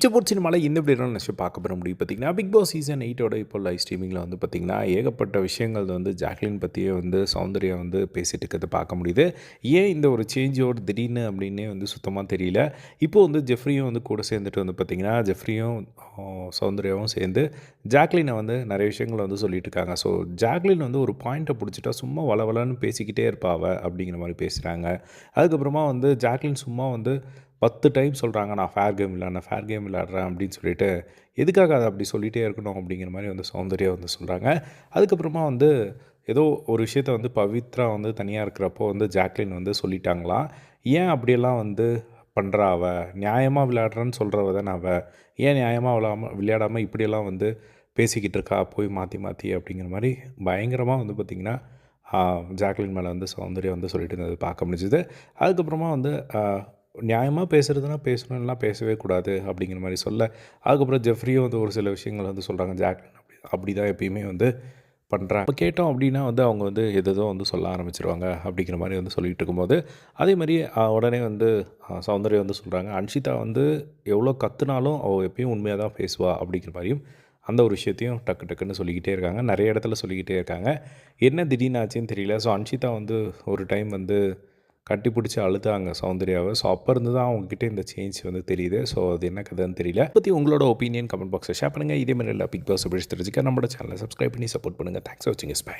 பிச்சைப்பூர் சினிமாவில் இந்த இப்படி நினச்சி பார்க்க போகிற முடியும் பார்த்தீங்கன்னா பிக் பாஸ் சீசன் எயிட்டோட இப்போ லைவ் ஸ்ட்ரீமிங்கில் வந்து பார்த்திங்கன்னா ஏகப்பட்ட விஷயங்கள் வந்து ஜாக்லின் பற்றியே வந்து சௌந்தர்யா வந்து பேசிகிட்டு இருக்கிறத பார்க்க முடியுது. ஏன் இந்த ஒரு சேஞ்சோட திடீர்னு அப்படின்னே வந்து சுத்தமாக தெரியல. இப்போ வந்து ஜெஃப்ரியும் வந்து கூட சேர்ந்துட்டு வந்து பார்த்திங்கன்னா ஜெஃப்ரியும் சௌந்தர்யாவும் சேர்ந்து ஜாக்லினை வந்து நிறைய விஷயங்களை வந்து சொல்லிட்டு இருக்காங்க. ஸோ ஜாக்லின் வந்து ஒரு பாயிண்ட்டை பிடிச்சிட்டா சும்மா வளவலன்னு பேசிக்கிட்டே இருப்பாவ அப்படிங்கிற மாதிரி பேசுகிறாங்க அதுக்கப்புறமா வந்து ஜாக்லின் சும்மா வந்து பத்து டைம் சொல்கிறாங்க நான் ஃபேர் கேம் விளாட்றேன் ஃபேர் கேம் விளாட்றேன் அப்படின்னு சொல்லிட்டு எதுக்காக அதை அப்படி சொல்லிகிட்டே இருக்கணும்? அப்படிங்கிற மாதிரி வந்து சௌந்தர்யா வந்து சொல்கிறாங்க அதுக்கப்புறமா வந்து ஏதோ ஒரு விஷயத்த வந்து பவித்ரா வந்து தனியாக இருக்கிறப்போ வந்து ஜாக்லின் வந்து சொல்லிட்டாங்களாம். ஏன் அப்படியெல்லாம் வந்து பண்ணுறா அவ? நியாயமாக விளையாடுறேன்னு சொல்கிறவ தானே அவ? ஏன் நியாயமாக விளையாம விளையாடாமல் இப்படியெல்லாம் வந்து பேசிக்கிட்டு இருக்கா? போய் மாற்றி மாற்றி அப்படிங்கிற மாதிரி பயங்கரமாக வந்து பார்த்திங்கன்னா ஜாக்லின் மேலே வந்து சௌந்தர்யா வந்து சொல்லிட்டு இருந்தது பார்க்க முடிஞ்சுது. அதுக்கப்புறமா வந்து நியாயமாக பேசுகிறதுனா பேசணும்லாம் பேசவே கூடாது அப்படிங்கிற மாதிரி சொல்ல அதுக்கப்புறம் ஜெஃப்ரியும் வந்து ஒரு சில விஷயங்கள் வந்து சொல்கிறாங்க ஜாக்லின் அப்படி அப்படி தான் எப்பயுமே வந்து பண்ணுறாங்க இப்போ கேட்டோம் அப்படின்னா வந்து அவங்க வந்து எதோ வந்து சொல்ல ஆரம்பிச்சிருவாங்க அப்படிங்கிற மாதிரி வந்து சொல்லிகிட்டு இருக்கும்போது அதே மாதிரி உடனே வந்து ஆஹ், சௌந்தர்யா வந்து சொல்கிறாங்க அன்ஷிதா வந்து எவ்வளோ கத்துனாலும் அவள் எப்பயும் உண்மையாக தான் பேசுவா அப்படிங்கிற மாதிரியும் அந்த ஒரு விஷயத்தையும் டக்கு டக்குன்னு சொல்லிக்கிட்டே இருக்காங்க நிறைய இடத்துல சொல்லிக்கிட்டே இருக்காங்க. என்ன திடீர்னு ஆச்சுன்னு தெரியல. ஸோ அன்ஷிதா வந்து ஒரு டைம் வந்து கட்டி பிடிச்சி அழுதாங்க சௌந்தர்யாவை. ஸோ அப்போ இருந்து தான் அவங்ககிட்ட இந்த சேஞ்ச் வந்து தெரியுது. ஸோ அது என்ன கதைன்னு தெரியல. பற்றி உங்களோட ஒப்பீனியன் கமெண்ட் பாக்ஸில் ஷேர் பண்ணுங்கள் இதே மாதிரி எல்லா பிக் பாஸ் பிடிச்சி தெரிஞ்சுக்க நம்மளோட சேனலை சப்ஸ்கிரைப் பண்ணி சப்போர்ட் பண்ணுங்கள் தேங்க்ஸ் வாட்சிங் இஸ் பை